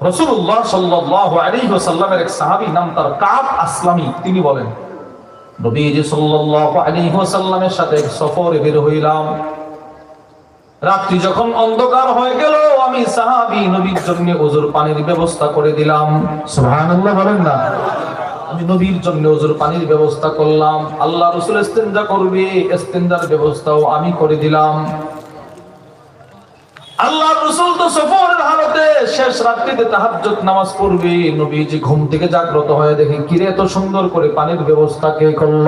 রসুল্লাহ সাল্লাহ আলী সাল্লামের এক সাহাবি নাম তার কাব আসলামী। তিনি বলেন, নবীজি সাল্লাহ আলী সাল্লামের সাথে সফরে বের হইলাম। রাত্রি যখন অন্ধকার হয়ে গেল, আমি সাহাবি নবীর জন্য ওজুর পানির ব্যবস্থা করে দিলাম। সুবহানাল্লাহ বলেন না। আমি নবীর জন্য ওজুর পানির ব্যবস্থা করলাম। আল্লাহ রসুল ইস্তেঞ্জা করবে ইস্তেঞ্জার ব্যবস্থাও আমি করে দিলাম। আল্লাহ রসুল তো সফরের হালতে শেষ রাত্রিতে তাহাজ্জুদ নামাজ পড়বে। নবীজি ঘুম থেকে জাগ্রত হয়ে দেখে কিরে এত সুন্দর করে পানির ব্যবস্থা কে করল?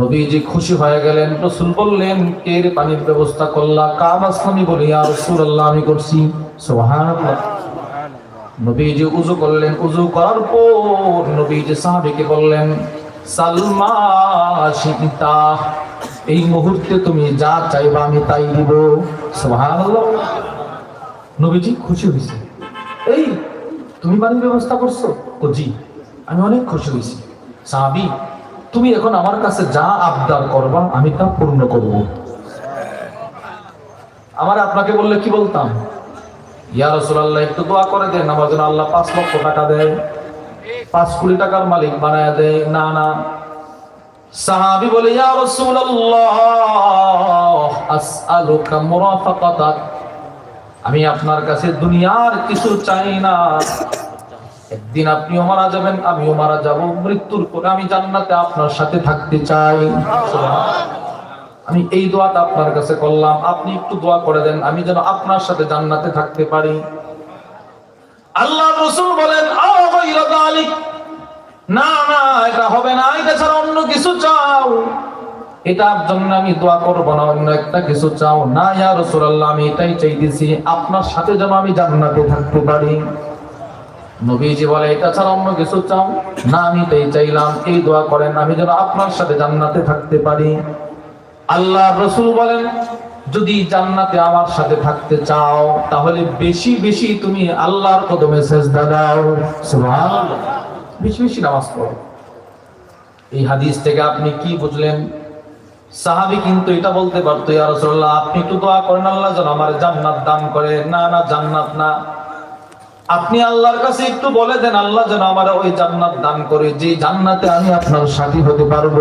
নবীজি খুশি হয়ে গেলেন। রসুল বললেন, কে পানির ব্যবস্থা করলা? কাম আসলামি বলি আর রাসূলুল্লাহ, আমি করছি। সুবহানাল্লাহ। নবীজি উজু করলেন। উজু করার পর নবীজি সাহাবীকে বললেন, সালমা শিতা এই মুহূর্তে তুমি যা চাইবা আমি তাই দিব। নবীজি খুশি হয়েছে এই, তুমি পানির ব্যবস্থা করছ? ও জি, আমি অনেক খুশি হয়েছি সাহাবী, তুমি এখন আমার কাছে যা আবদার করবা, আমি তা পূর্ণ করব। আমার আপনাকে বললে কি বলতাম? ইয়া রাসূলুল্লাহ, একটু দোয়া করে দেন, আমার জন্য আল্লাহ পাঁচ লক্ষ টাকা দেয় পাঁচ কোটি টাকার মালিক বানায় দেয় না না সাহাবী বলে আমি আপনার কাছে দুনিয়ার কিছু চাই না। একদিন আপনিও মারা যাবেন, আমিও মারা যাব। মৃত্যুর পরে আমি জান্নাতে আপনার সাথে থাকতে চাই। আমি এই দোয়াটা আপনার কাছে করলাম। আপনি একটু দোয়া করে দেন, আমি যেন আপনার সাথে জান্নাতে থাকতে পারি। আল্লাহ রসুল বলেন। না না, এটা হবে না, এটা ছাড়া অন্য কিছু চাও। এটার জন্য আমি দোয়া করব না, অন্য একটা কিছু চাও। না, ইয়া রাসূলুল্লাহ, আমি এটাই চাইতেছি, আপনার সাথে যেন আমি জান্নাতে থাকতে পারি। নবীজি বলে, এটা ছাড়া অন্য কিছু চাও? না, আমি তাই চাইলাম। এই দোয়া করেন, আমি যেন আপনার সাথে জান্নাতে থাকতে পারি। আল্লাহ রসুল বলেন, যদি জান্নাতে আমার সাথে থাকতে চাও, তাহলে বেশি বেশি তুমি আল্লাহর কদমে সেজদা দাও। সুবহানাল্লাহ। বেশি বেশি নামাজ পড়ো। এই হাদিস থেকে আপনি কি বুঝলেন? সাহাবি কিন্তু এটা বলতে পারতো, ইয়া রাসূলুল্লাহ, আপনি একটু দোয়া করেন, আল্লাহ যেন আমার জান্নাত দান করে। না না, জান্নাত না। আপনি আল্লাহর কাছে একটু বলে দেন, আল্লাহ যেন আমার ওই জান্নাত দান করে, যে জান্নাতে আমি আপনার সাথী হতে পারব।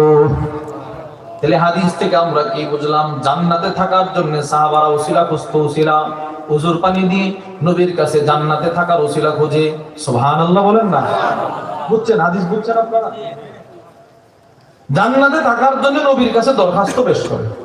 তাহলে হাদিস থেকে আমরা কি বুঝলাম? জান্নাতে থাকার জন্য সাহাবারা উসিলা খুঁজতো উসিলা উজুর পানি দিয়ে নবীর কাছে জান্নাতে থাকার উসিলা খোঁজে। সুবহানাল্লাহ বলেন না। বুঝছেন? হাদিস বুঝছেন আপনারা? জান্নাতে থাকার জন্য নবীর কাছে দরখাস্ত পেশ করে।